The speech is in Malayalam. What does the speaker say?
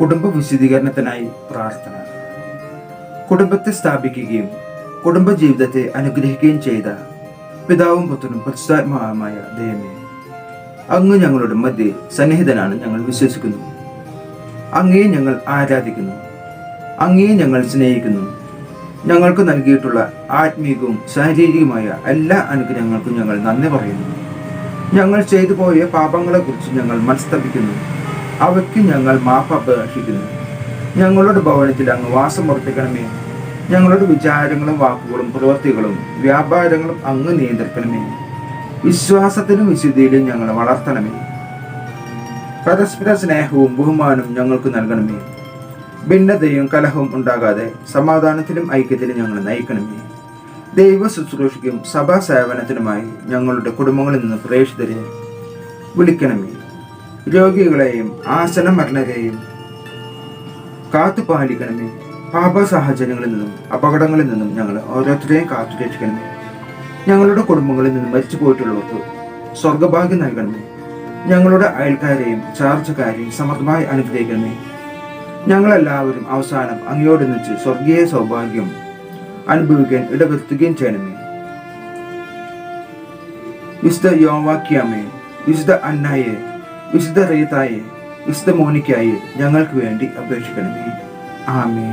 കുടുംബ വിശദീകരണത്തിനായി പ്രാർത്ഥന. കുടുംബത്തെ സ്ഥാപിക്കുകയും കുടുംബ ജീവിതത്തെ അനുഗ്രഹിക്കുകയും ചെയ്ത പിതാവും പുത്രനും പരിശുദ്ധാത്മാവുമായ ദൈവമേ അങ്ങ് ഞങ്ങളുടെ മധ്യ സന്നിഹിതനാണ് ഞങ്ങൾ വിശ്വസിക്കുന്നു. അങ്ങയെ ഞങ്ങൾ ആരാധിക്കുന്നു. അങ്ങയെ ഞങ്ങൾ സ്നേഹിക്കുന്നു. ഞങ്ങൾക്ക് നൽകിയിട്ടുള്ള ആത്മീയവും ശാരീരികവുമായ എല്ലാ അനുഗ്രഹങ്ങൾക്കും ഞങ്ങൾ നന്ദി പറയുന്നു. ഞങ്ങൾ ചെയ്തു പോയ പാപങ്ങളെക്കുറിച്ച് ഞങ്ങൾ മനസ്തപിക്കുന്നു. അവയ്ക്ക് ഞങ്ങൾ മാപ്പ് അപേക്ഷിക്കുന്നു. ഞങ്ങളുടെ ഭവനത്തിൽ അങ്ങ് വാസം ഉറപ്പിക്കണമേ. ഞങ്ങളുടെ വിചാരങ്ങളും വാക്കുകളും പ്രവൃത്തികളും വ്യാപാരങ്ങളും അങ്ങ് നിയന്ത്രിക്കണമേ. വിശ്വാസത്തിനും വിശുദ്ധിയിലും ഞങ്ങളെ വളർത്തണമേ. പരസ്പര സ്നേഹവും ബഹുമാനവും ഞങ്ങൾക്ക് നൽകണമേ. ഭിന്നതയും കലഹവും ഉണ്ടാകാതെ സമാധാനത്തിലും ഐക്യത്തിലും ഞങ്ങളെ നയിക്കണമേ. ദൈവ ശുശ്രൂഷയ്ക്കും സഭാ സേവനത്തിനുമായി ഞങ്ങളുടെ കുടുംബങ്ങളിൽ നിന്ന് പ്രേക്ഷിതരെ വിളിക്കണമേ. രോഗികളെയും ആസന മരണരെയും കാത്തുപാലിക്കണമേ പാപ സാഹചര്യങ്ങളിൽ നിന്നും അപകടങ്ങളിൽ നിന്നും ഞങ്ങൾ ഓരോരുത്തരെയും കാത്തു രക്ഷിക്കണമേ. ഞങ്ങളുടെ കുടുംബങ്ങളിൽ നിന്നും മരിച്ചു പോയിട്ടുള്ളവർക്ക് സ്വർഗഭാഗ്യം നൽകണമേ. ഞങ്ങളുടെ അയൽക്കാരെയും ചാർജക്കാരെയും സമർത്ഥമായി അനുഗ്രഹിക്കണമേ. ഞങ്ങളെല്ലാവരും അവസാനം അങ്ങയോട് നിന്ന് സ്വർഗീയ സൗഭാഗ്യം അനുഭവിക്കാൻ ഇടവരുത്തുകയും ചെയ്യണമേ. വിശുദ്ധ യോവാക്യാമേ വിശുദ്ധ അന്നായെ വിശുദ്ധ റീതായി വിശുദ്ധ മോനിക്കായി ഞങ്ങൾക്ക് വേണ്ടി അപേക്ഷിക്കണമേ. ആമേ